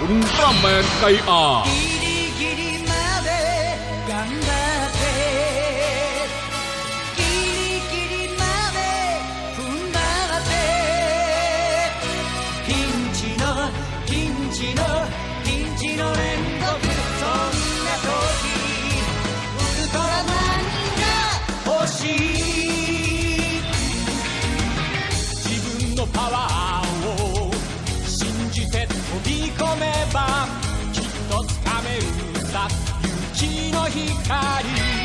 คุณตร้าแมนไกอา Cari.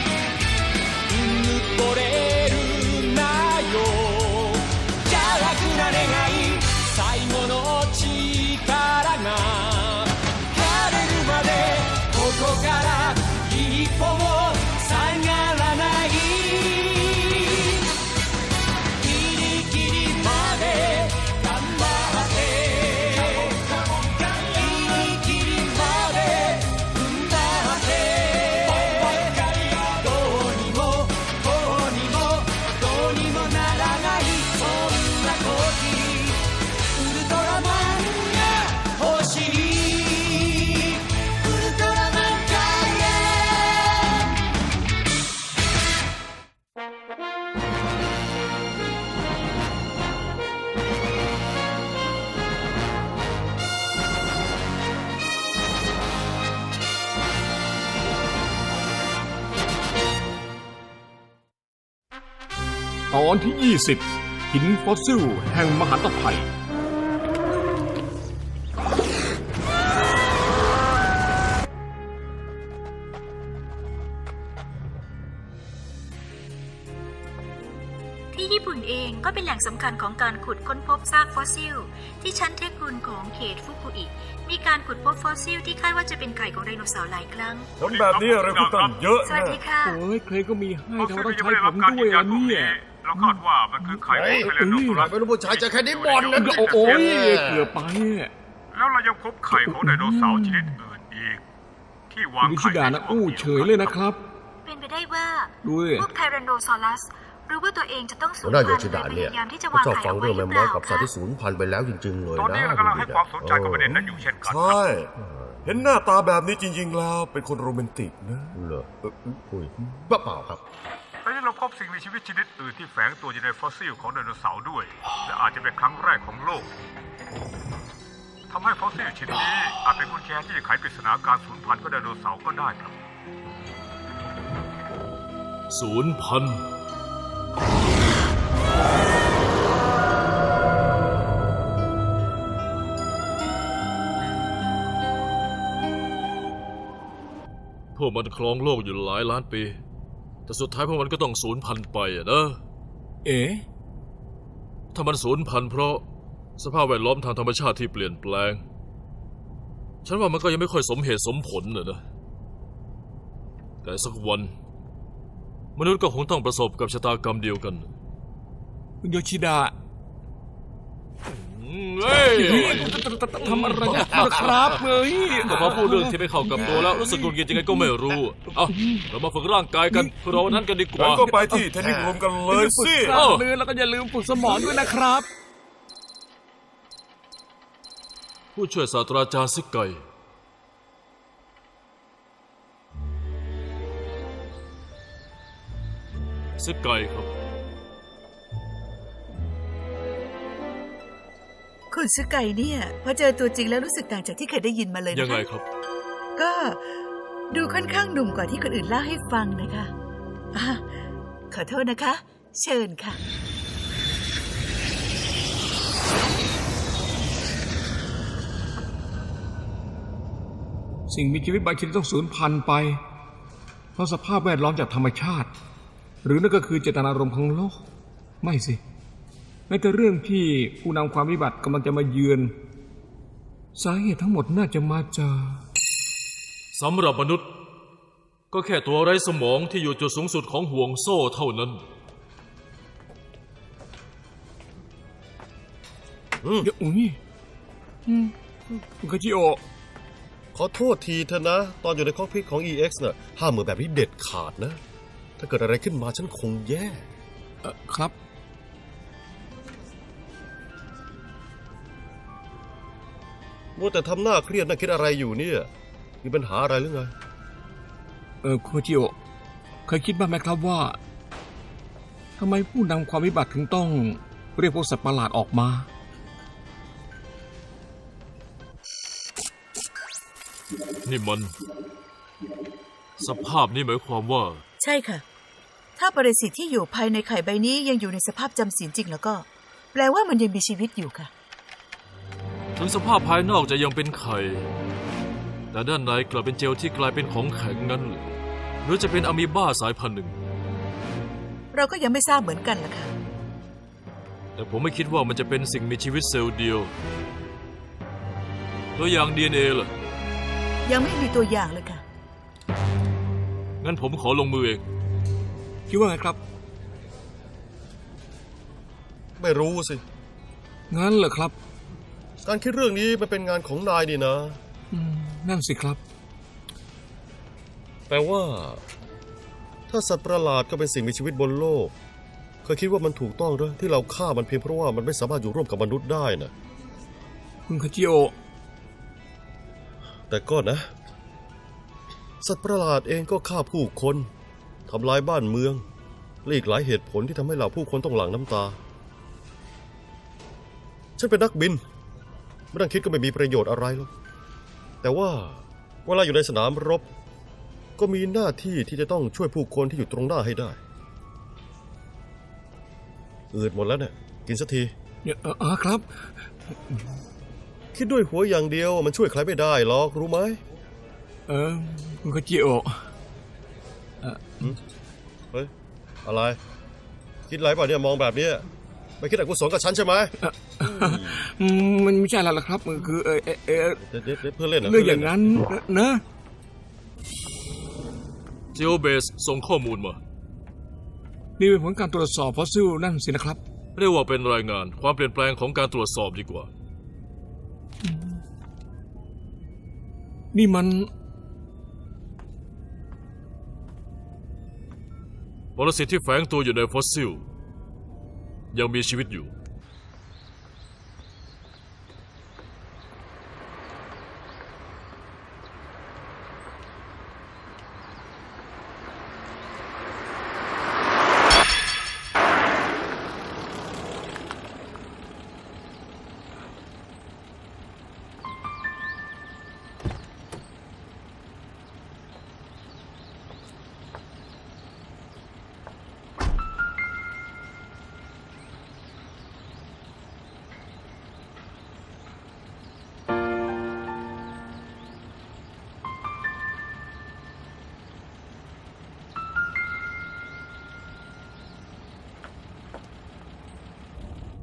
อนที่ 20 หินฟอสซิลแห่งมหาตภัย ที่ญี่ปุ่นเองก็เป็นแหล่งสำคัญของการขุดค้นพบซากฟอสซิล ที่ชั้นเทกุนของเขตฟุกุอิ มีการขุดพบฟอสซิลที่คาดว่าจะเป็นไข่ของไดโนเสาร์หลายครั้ง คนแบบนี้อะไรก็ตั้งเยอะสวัสนะดีค่ะ โอ้ยใครก็มีให้ฟอสทำซิลไมต้องยังใช้ไม่ได้ผรับมการด้ยืวยนยัอะนตรงเนี่ยนี้ เราคาดว่ามันคือไข่ของเทเลโนซอรัสไม่รู้ผู้ชายจะแค่นิดบอลนะก็โอ้ยเกือบไปอะแล้วเรายังพบไข่ของไดโนเสาร์ชนิดอื่นอีก ที่วางวิไข่ชิดานะอู้เฉยเลยนะครับ เป็นไปได้ว่าด้วยพวกไทแรนโนซอรัสหรือว่าตัวเองจะต้องสูหัญวหน้าพัโยนธุ์ชิในดะพเนี่ยยายามที่จะเขาวางชอบไข่ฟังเอาไว้เรื่องหแมรือมเปมอสล่ากับสัตว์คะที่สูญพันธุ์ไปแล้วจริงๆเลยตอนนะนี้เรากำลังให้ความสนใจกับประเด็นนั้นอยู่เช่นกันใช่เห็นหน้าตาแบบนี้จริงๆแล้วเป็นคนโรแมนติกนะเหรอเอออุ้ยบ้าเปล่าครับ ตอนนี้เราพบสิ่งมีชีวิตชนิดอื่นที่แฝงตัวอยู่ในฟอสซิลของไดโนเสาร์ด้วย และอาจจะเป็นครั้งแรกของโลกทำให้ฟอสซิลชิ้นนี้อาจเป็นกุญแจที่จะไขปริศนาการสูญพันธุ์ของไดโนเสาร์ก็ได้ครับ ศูนย์พัน พวกมันครองโลกอยู่หลายล้านปี แต่สุดท้ายพวกมันก็ต้องสูญพันธุ์ไปอะนะ เอ๋ถ้ามันสูญพันธุ์เพราะสภาพแวดล้อมทางธรรมชาติที่เปลี่ยนแปลง ฉันว่ามันก็ยังไม่ค่อยสมเหตุสมผลนะนะ แต่สักวัน มนุษย์ก็คงต้องประสบกับชะตากรรมเดียวกัน คุณโยชิดะอืม เฮ้ยทำอะไรนะครับเฮ้ยก็พอพูดเรื่องที่ไม่เข้ากับตัวแล้วรู้สึกหงุดหงิดยังไงก็ไม่รู้เอาเรามาฝึกร่างกายกันเพื่อเราวันนั้นกันดีกงั้ว่านก็ไปที่เทนนิสรูมกันเลยสิกล้ามเนื้อแล้วก็อย่าลืมฝึกสมองด้วยนะครับ ผู้ช่วยศาสตราจารย์ซิกไก่ซิกไก่ครับ คุณซึไก่เนี่ยพอเจอตัวจริงแล้วรู้สึกต่างจากที่เคยได้ยินมาเลยนะคะยังไงครับ ก็ดูค่อนข้างหนุ่มกว่าที่คนอื่นเล่าให้ฟังนะคะอะขอโทษนะคะ เชิญค่ะ สิ่งมีชีวิตบางชนิดต้องสูญพันธุ์ไป เพราะสภาพแวดล้อมจากธรรมชาติ หรือนั่นก็คือเจตนารมณ์ของโลก ไม่สิ นั่นก็เรื่องที่ผู้นำความวิบัติกำลังจะมาเยือน สาเหตุทั้งหมดน่าจะมาจากสำหรับมนุษย์ ก็แค่ตัวไร้สมองที่อยู่จุดสูงสุดของห่วงโซ่เท่านั้นเดี๋ยวอุ้ยอืมคุณคาจิโอะขอโทษทีเถอะนะ ตอนอยู่ในคอกพิทของ EX น่ะห้ามมือแบบนี้เด็ดขาดนะ ถ้าเกิดอะไรขึ้นมาฉันคงแย่ เอ่อครับ มัวแต่ทำหน้าเครียดน่าคิดอะไรอยู่เนี่ย มีปัญหาอะไรหรือไง เออโคจิโอเคยคิดบ้างไหมครับว่าทำไมผู้นำความวิบัติถึงต้องเรียกพวกสัตว์ประหลาดออกมา นี่มัน สภาพนี้หมายความว่า ใช่ค่ะ ถ้าปรสิตที่อยู่ภายในไข่ใบนี้ยังอยู่ในสภาพจำศีลจริงแล้วก็ แปลว่ามันยังมีชีวิตอยู่ค่ะ ถึงสภาพภายนอกจะยังเป็นไข่ แต่ด้านในกลับเป็นเจลที่กลายเป็นของแข็งนั้นเหรอหรือจะเป็นอะมีบ้าสายพันธุ์หนึ่ง เราก็ยังไม่ทราบเหมือนกันล่ะค่ะ แต่ผมไม่คิดว่ามันจะเป็นสิ่งมีชีวิตเซลล์เดียว ตัวอย่าง DNA ล่ะ ยังไม่มีตัวอย่างเลยค่ะ งั้นผมขอลงมือเอง คิดว่าไงครับ ไม่รู้สิ งั้นเหรอครับ การคิดเรื่องนี้มันเป็นงานของนายนี่นะอืมนั่นสิครับ แต่ว่า ถ้าสัตว์ประหลาดก็เป็นสิ่งมีชีวิตบนโลก เคยคิดว่ามันถูกต้องหรือที่เราฆ่ามันเพียงเพราะว่ามันไม่สามารถอยู่ร่วมกับมนุษย์ได้นะคุณโคจิโอ แต่ก็นะ สัตว์ประหลาดเองก็ฆ่าผู้คนทำลายบ้านเมืองและอีกหลายเหตุผลที่ทำให้เหล่าผู้คนต้องหลั่งน้ำตา ฉันเป็นนักบิน ไม่ต้องคิดก็ไม่มีประโยชน์อะไรหรอก แต่ว่าเวลาอยู่ในสนามรบ ก็มีหน้าที่ที่จะต้องช่วยผู้คนที่อยู่ตรงหน้าให้ได้ อืดหมดแล้วเนี่ยกินสักทีเนี่ยเออเออครับ คิดด้วยหัวอย่างเดียวมันช่วยใครไม่ได้หรอกรู้ไหม เออคุณโคจิโอเฮ้ย อะไร คิดไรเปล่าเนี่ยมองแบบเนี้ย ไม่คิดอกุศลกับฉันใช่ไหมอืมมันไม่ใช่อะไรหรอกครับมันคือเออเออเออเด็ดเด็ดเด็ดเพื่อนเล่นนะเรื่องอย่างนั้นนะ g e o b a s e ส่งข้อมูลมา นี่เป็นผลการตรวจสอบฟอสซิลนั่นสินะครับ เรียกว่าเป็นรายงานความเปลี่ยนแปลงของการตรวจสอบดีกว่า นี่มันปรสิตที่แฝงตัวอยู่ในฟอสซิล ยังมีชีวิตอยู่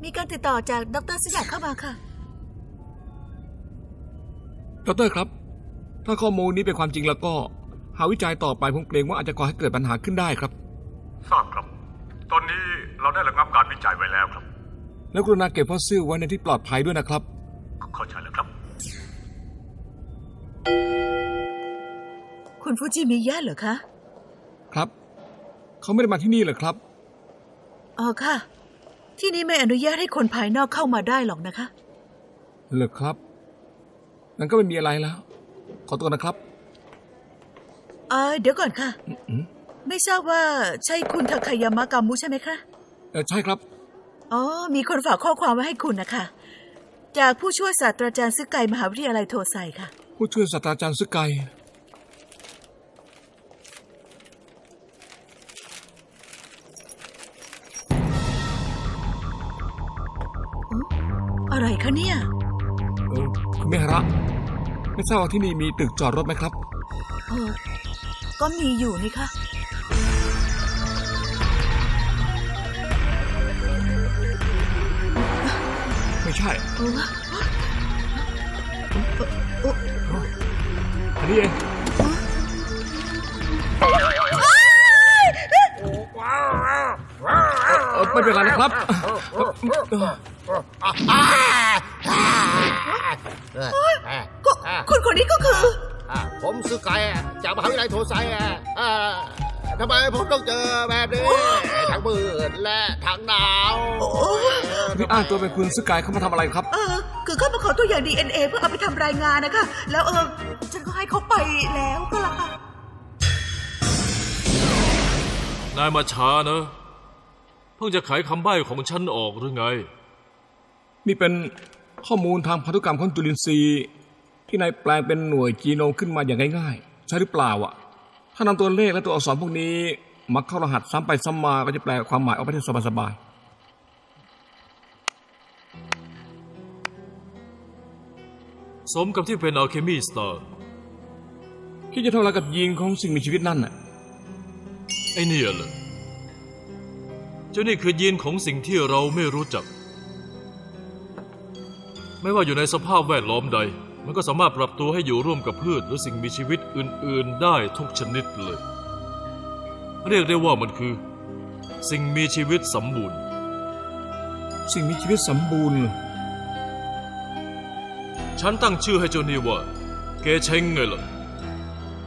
มีการติดต่อจากดรสยามเข้ามาค่ะ ดรครับ ถ้าข้อมูลนี้เป็นความจริงแล้วก็ หาวิจัยต่อไปผมเกรงว่าอาจจะก่อให้เกิดปัญหาขึ้นได้ครับ ทราบครับ ตอนนี้เราได้ระงับการวิจัยไว้แล้วครับ แล้วกรุณาเก็บฟอสซิลไว้ในที่ปลอดภัยด้วยนะครับ เข้าใจแล้วครับ คุณฟูจิมิยะเหรอคะ ครับ เขาไม่ได้มาที่นี่เหรอครับ อ๋อค่ะ ที่นี่ไม่อนุญาตให้คนภายนอกเข้ามาได้หรอกนะคะเหรอครับงั้นก็ไม่มีอะไรแล้ว ขอตัวนะครับเออเดี๋ยวก่อนค่ะอืมไม่ทราบว่าใช่คุณทาคายามะกามุใช่ไหมคะเออใช่ครับ อ๋อ มีคนฝากข้อความไว้ให้คุณนะคะ จากผู้ช่วยศาสตราจารย์ซึไกมหาวิทยาลัยโทไซค่ะ ผู้ช่วยศาสตราจารย์ซึไก อะไรคะเนี่ย เออคุณเมหระไม่ทราบว่าที่นี่มีตึกจอดรถไหมครับ เออ ก็มีอยู่นี่ค่ะไม่ใช่โอ้อันนี้เองเออไม่เป็นไรนะครับเออ ก็คุณคนนี้ก็คือ ผมซื้อไก่จากมหาวิทยาลัยโทไซอะทำไมผมต้องเจอแบบนี้ทั้งมืดและทั้งหนาวโอ้นี่อ้างตัวเป็นคุณสกายเขามาทำอะไรครับ เออ คือเขามาขอตัวอย่าง DNA เพื่อเอาไปทำรายงานนะคะ แล้วเออ ฉันก็ให้เขาไปแล้วก็ละค่ะนายมาช้านะ เพิ่งจะไขคำใบ้ของฉันออกหรือไง นี่เป็นข้อมูลทางพันธุกรรมของจุลินทรีย์ ที่นายแปลงเป็นหน่วยจีโนมขึ้นมาอย่างง่ายๆ ใช่หรือเปล่าอะ ถ้านำตัวเลขและตัวอักษรพวกนี้มาเข้ารหัสซ้ำไปซ้ำมาก็จะแปลความหมายออกไปได้สบายสมกับที่เป็นอัลเคมีสตาร์ๆคิดจะทำอะไรกับยีนของสิ่งมีชีวิตนั่นน่ะไอเนี่ยเหรอเจ้านี่คือยีนของสิ่งที่เราไม่รู้จัก ไม่ว่าอยู่ในสภาพแวดล้อมใด มันก็สามารถปรับตัวให้อยู่ร่วมกับพืชหรือสิ่งมีชีวิตอื่น ๆ ได้ทุกชนิดเลย เรียกได้ว่ามันคือ สิ่งมีชีวิตสมบูรณ์ สิ่งมีชีวิตสมบูรณ์ ฉันตั้งชื่อให้เจ้านี่ว่าเกเชงไงล่ะ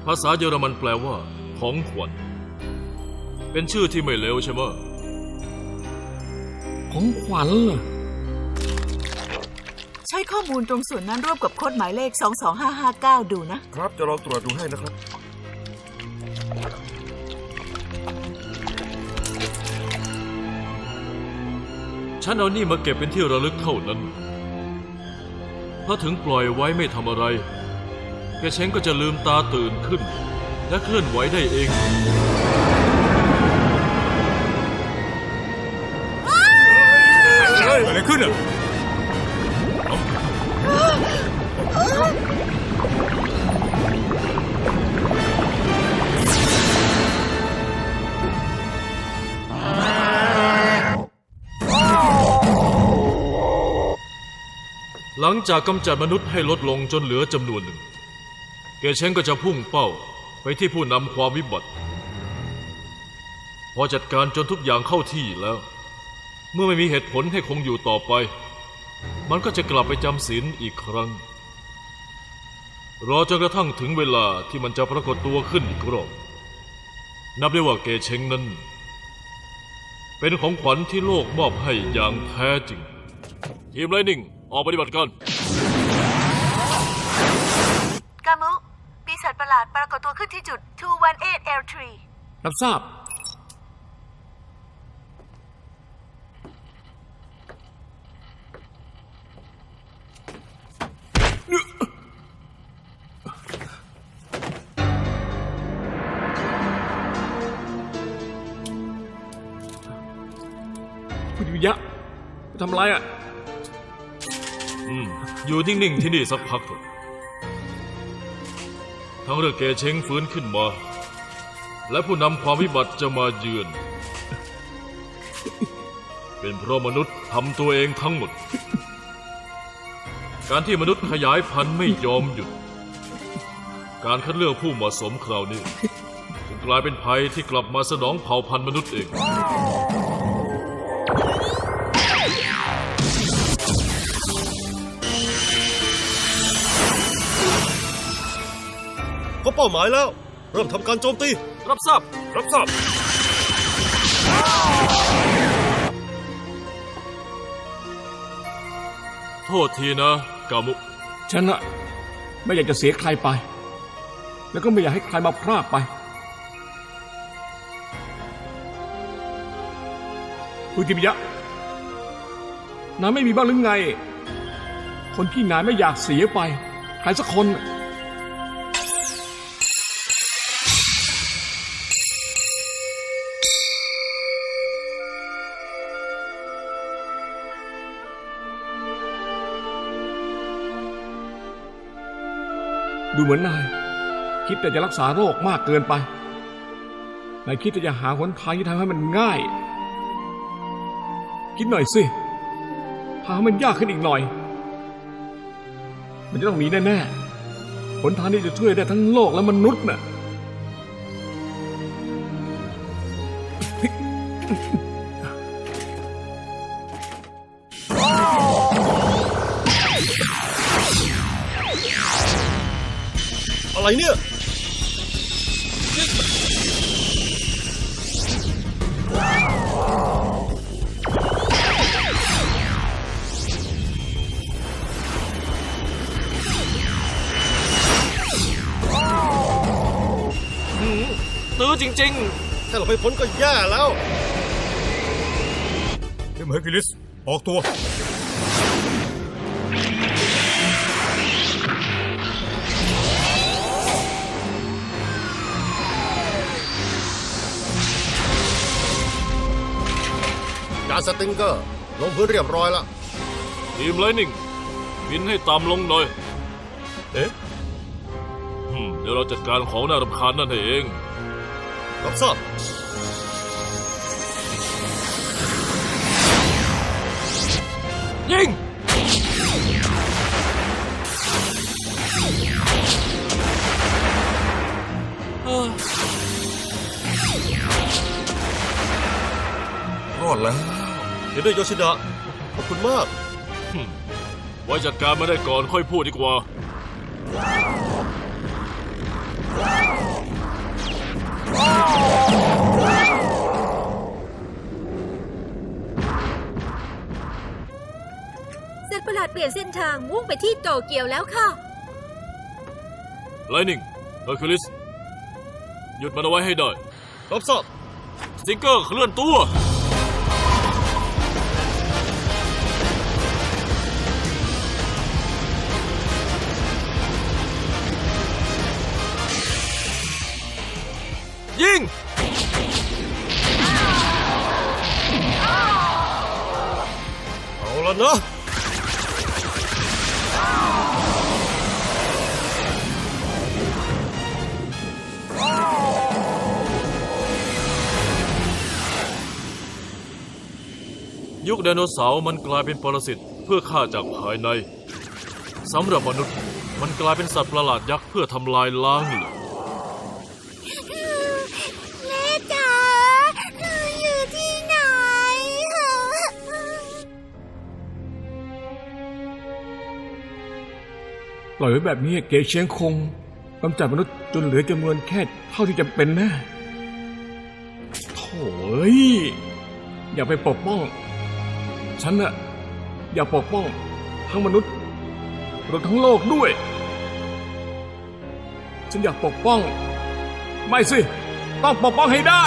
ภาษาเยอรมันแปลว่า ของขวัญ เป็นชื่อที่ไม่เลวใช่ไหมะของขวัญเหรอใช้ ข้อมูลตรงส่วนนั้นร่วมกับโค้ดหมายเลข 22559 ดูนะ ครับจะลองตรวจดูให้นะครับ ฉันเอานี่มาเก็บเป็นที่ระลึกเท่านั้นเพราะถึงปล่อยไว้ไม่ทำอะไร แกเช้งก็จะลืมตาตื่นขึ้น และเคลื่อนไหวได้เองอะไรขึ้นอะ หลังจากกำจัดมนุษย์ให้ลดลงจนเหลือจำนวนหนึ่ง เกเช้งก็จะพุ่งเป้าไปที่ผู้นำความวิบัติ พอจัดการจนทุกอย่างเข้าที่แล้ว เมื่อไม่มีเหตุผลให้คงอยู่ต่อไป มันก็จะกลับไปจำศีลอีกครั้ง รอจนกระทั่งถึงเวลาที่มันจะปรากฏตัวขึ้นอีกรอบ นับได้ว่าเกเช้งนั้น เป็นของขวัญที่โลกมอบให้อย่างแท้จริงทีมไลนิ่ง ออกปฏิบัติการกามุปีศาจประหลาดปรากฏตัวขึ้นที่จุด 218 L3 รับทราบ คุณวิยะไปทำอะไรอะ อืมอยู่นิ่งๆที่นี่สักพักเถอะทั้งเรื่องเกเช้งฟื้นขึ้นมา และผู้นำความวิบัติจะมาเยือน เป็นเพราะมนุษย์ทำตัวเองทั้งหมด การที่มนุษย์ขยายพันธุ์ไม่ยอมหยุด การคัดเลือกผู้เหมาะสมคราวนี้ จึงกลายเป็นภัยที่กลับมาสนองเผ่าพันธุ์มนุษย์เอง บเป้าหมายแล้ว เริ่มทำการโจมตี รับทราบ รับทราบ โทษทีนะ กามุ ฉันอะไม่อยากจะเสียใครไป แล้วก็ไม่อยากให้ใครมาพรากไปคุณกิมิยะนายไม่มีบ้างหรือไง คนที่นายไม่อยากเสียไป ใครสักคนน่ะ มือนนาย คิดแต่จะรักษาโรคมากเกินไป นายคิดแต่จะหาหนทางที่ทำให้มันง่าย คิดหน่อยสิหาให้มันยากขึ้นอีกหน่อย มันจะต้องมีแน่ๆหนทางที่จะช่วยได้ทั้งโลกและมนุษย์น่ะ ไรเนี่ยตื้อจริง ๆ ถ้าเราไม่พ้นก็แย่แล้วเฮมเฮกิลิส ออกตัว สติงเกอร์ ลงพื้นเรียบร้อยแล้วๆทีมไลนิ่งบินให้ต่ำลงหน่อย เอ๊ะอืมเดี๋ยวเราจัดการของน่ารำคาญนั่นให้เอง รับทราบยิงรอดแล้ว เห็นด้วยโยชิดะขอบคุณมากไว้จัดการมาได้ก่อนค่อยพูดดีกว่า สัตว์ประหลาดเปลี่ยนเส้นทางมุ่งไปที่โตเกียวแล้วค่ะ ไลนิ่งเฮอร์คิวลิส หยุดมันเอาไว้ให้ได้รับทราบสติงเกอร์เคลื่อนตัว นะยุคไดโนเสาร์มันกลายเป็นปรสิตเพื่อฆ่าจากภายในสำหรับมนุษย์ มันกลายเป็นสัตว์ประหลาดยักษ์เพื่อทำลายล้างเหลือ ล่อยไว้แบบนี้เก๋เชียงคงกำจัดมนุษย์จนเหลือจำนวนแค่เท่าที่จำเป็นแน่โถ่อยอย่าไปปกป้อง ฉันนะอย่าปกป้อง ทั้งมนุษย์รวมทั้งโลกด้วย ฉันอยากปกป้อง ไม่สิ ต้องปกป้องให้ได้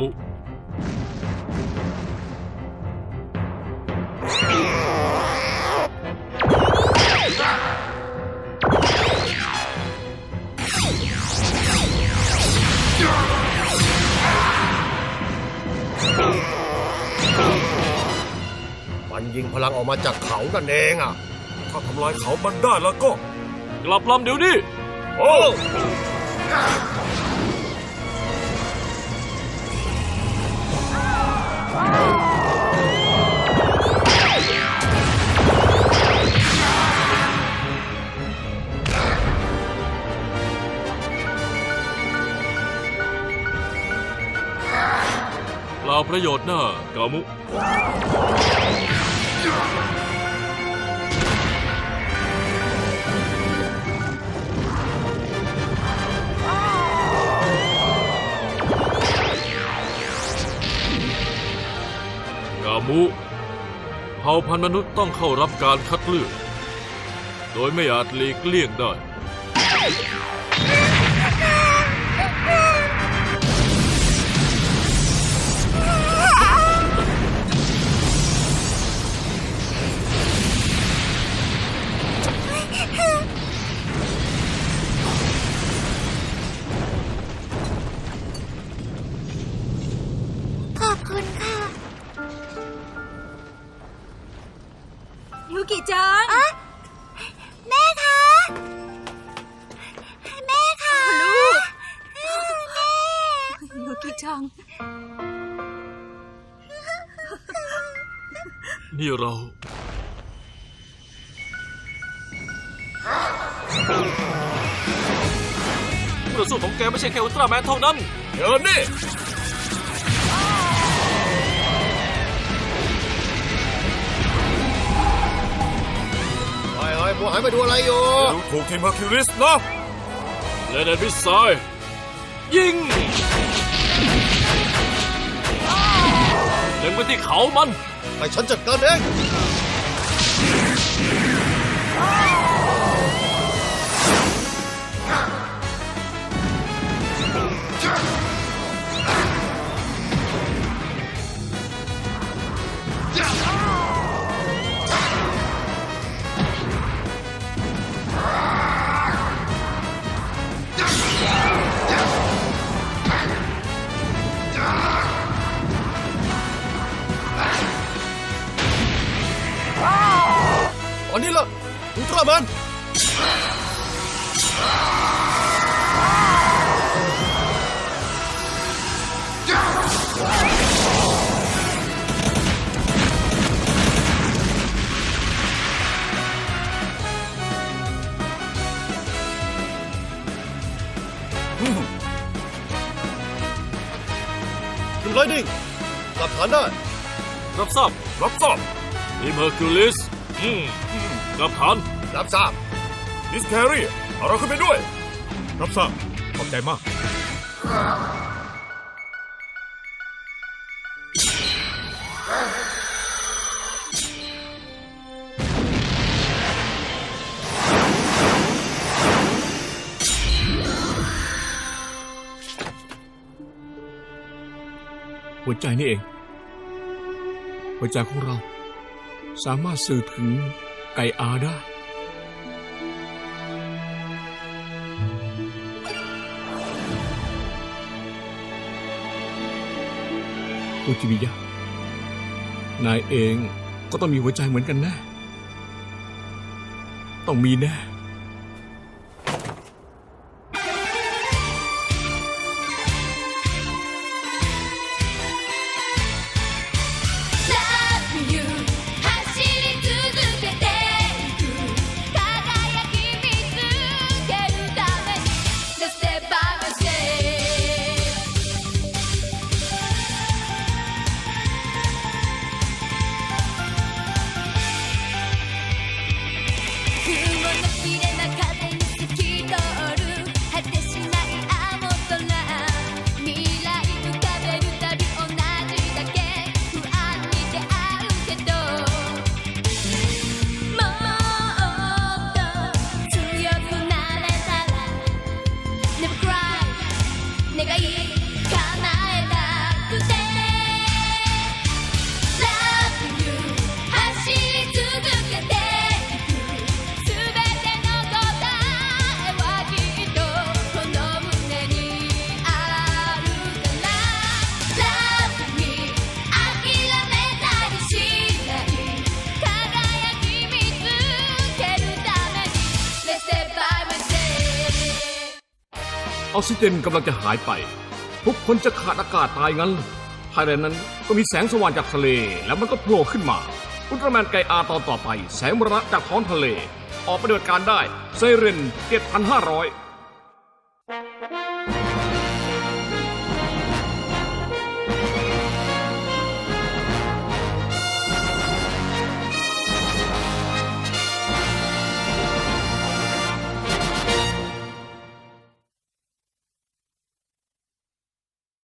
มุ มันยิงพลังออกมาจากเขานั่นเองอะ ถ้าทำลายเขามันได้แล้วก็ กลับลำเดี๋ยวนี้ โอ้ เปล่าประโยชน์หน้ากามุ กามุเผ่าพันธุ์มนุษย์ต้องเข้ารับการคัดเลือก โดยไม่อาจหลีกเลี่ยงได้ นี่เรา ผู้ต่อสู้ของแกไม่ใช่แค่อุลตร้าแมนเท่านั้นเชิญนี่เฮ้ยเฮ้ยมัวหันไปดูอะไรอยู่ดูถูกทีมเฮอร์คิวลิสนะเลนเดนวิสไซด์ยิงเล็งไปที่เขามัน ให้ฉันจัดการเอง ตอนนี้ล่ะอุลตร้าแมนคุณไลนิ่งหลับฐานได้ รับทราบ รับทราบทีมเฮอร์คิวลิส อืม รับฐาน รับทราบมิสแครี่เอาเราขึ้นไปด้วย รับทราบขอบใจมาก หัวใจนี่เอง หัวใจของเราสามารถสื่อถึง ไก่อาได้ อุจิมิยะ นายเองก็ต้องมีหัวใจเหมือนกันแน่ต้องมีแน่ ออกซิเจนกำลังจะหายไป ทุกคนจะขาดอากาศตายงั้น ภายในนั้นก็มีแสงสว่างจากทะเล แล้วมันก็โผล่ขึ้นมา อุลตร้าแมนไกอาตอนต่อไป แสงมรณะจากท้องทะเล ออกปฏิบัติการได้ ไซเรน 7,500